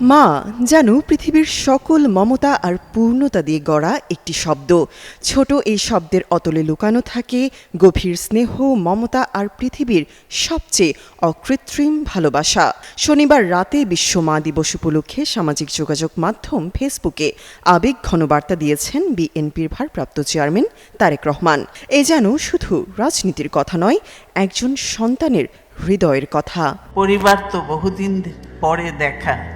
মা যেন পৃথিবীর সকল মমতা আর পূর্ণতা দিয়ে গড়া একটি শব্দ। ছোট এই শব্দের অতলে লুকানো থাকে গভীর স্নেহ, মমতা আর পৃথিবীর সবচেয়ে অকৃত্রিম ভালোবাসা। শনিবার রাতে বিশ্ব মা দিবস উপলক্ষে সামাজিক যোগাযোগ মাধ্যম ফেসবুকে আবেগ ঘনবার্তা দিয়েছেন বিএনপির ভারপ্রাপ্ত চেয়ারম্যান তারেক রহমান। এ যেন শুধু রাজনীতির কথা নয়, একজন সন্তানের হৃদয়ের কথা। পরিবার তো বহুদিন পরে দেখা।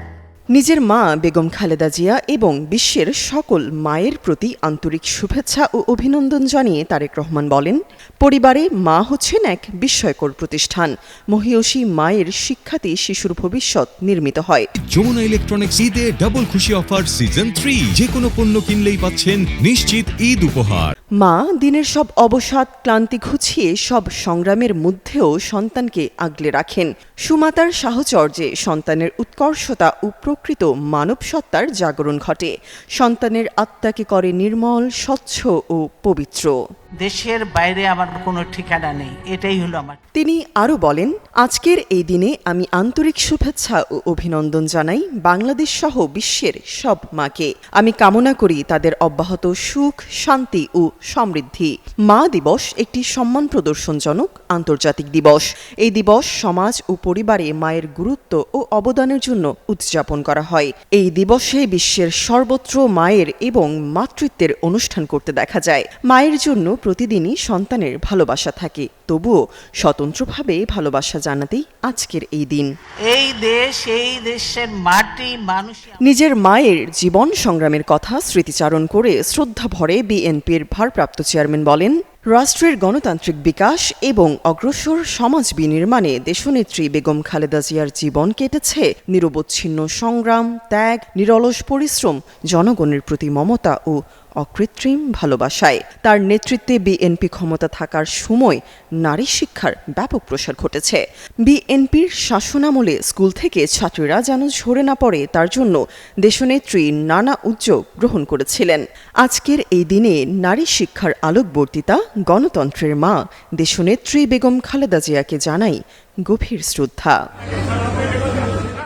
নিজের মা বেগম খালেদা জিয়া এবং বিশ্বের সকল মায়ের প্রতি আন্তরিক শুভেচ্ছা ও অভিনন্দন জানিয়ে তারেক রহমান বলেন, পরিবারে মা হচ্ছেন এক বিস্ময়কর প্রতিষ্ঠান। মহিয়সী মায়ের শিক্ষাতেই শিশুর ভবিষ্যৎ নির্মিত হয়। যমুনা ইলেকট্রনিক্স ঈদে ডাবল খুশি অফার সিজন থ্রি যে কোনো পণ্য কিনলেই পাচ্ছেন নিশ্চিত ঈদ উপহার। মা দিনের সব অবসাদ, ক্লান্তি ঘুছিয়ে সব সংগ্রামের মধ্যেও সন্তানকে আগলে রাখেন। সুমাতার সাহচর্যে সন্তানের উৎকর্ষতা ও প্রকৃত মানব সত্তার জাগরণ ঘটে। সন্তানের আত্মাকে করে নির্মল, স্বচ্ছ ও পবিত্র। দেশের বাইরে আমার কোনো ঠিকানা নেই, এটাই হলো আমার। তিনি আরও বলেন, আজকের এই দিনে আমি আন্তরিক শুভেচ্ছা ও অভিনন্দন জানাই বাংলাদেশ সহ বিশ্বের সব মাকে। আমি কামনা করি তাদের অব্যাহত সুখ, শান্তি ও সমৃদ্ধি। মা দিবস একটি সম্মান প্রদর্শনজনক আন্তর্জাতিক দিবস। এই দিবস সমাজ ও পরিবারে মায়ের গুরুত্ব ও অবদানের জন্য উদযাপন করা হয়। এই দিবসে বিশ্বের সর্বত্র মায়ের এবং মাতৃত্বের অনুষ্ঠান করতে দেখা যায়। মায়ের জন্য প্রতিদিনই সন্তানের ভালোবাসা থাকে। তবুও স্বতন্ত্রভাবে ভালোবাসা জানাতেই আজকের এই দিন। এই দেশ এই দেশের মাটি মানুষ নিজের মায়ের জীবন সংগ্রামের কথা স্মৃতিচারণ করে শ্রদ্ধা ভরে বিএনপির ভারপ্রাপ্ত চেয়ারম্যান বলেন রাষ্ট্রের গণতান্ত্রিক বিকাশ এবং অগ্রসর সমাজ বিনির্মাণে দেশনেত্রী বেগম খালেদা জিয়ার জীবন কেটেছে নিরবচ্ছিন্ন সংগ্রাম, ত্যাগ, নিরলস পরিশ্রম, জনগণের প্রতি মমতা ও অকৃত্রিম ভালোবাসায়। তার নেতৃত্বে বিএনপি ক্ষমতা থাকার সময় নারী শিক্ষার ব্যাপক প্রসার ঘটেছে। বিএনপির শাসনামলে স্কুল থেকে ছাত্রীরা যেন ঝরে না পড়ে, তার জন্য দেশনেত্রী নানা উদ্যোগ গ্রহণ করেছিলেন। আজকের এই দিনে নারী শিক্ষার আলোকবর্তিতা গণতন্ত্রের মা দেশনেত্রী বেগম খালেদা জিয়াকে জানাই গভীর শ্রদ্ধা।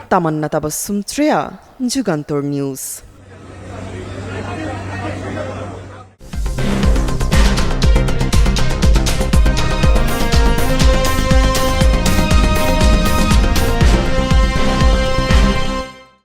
তামান্না তাবাসুম ত্রেয়া যুগান্তর নিউজ।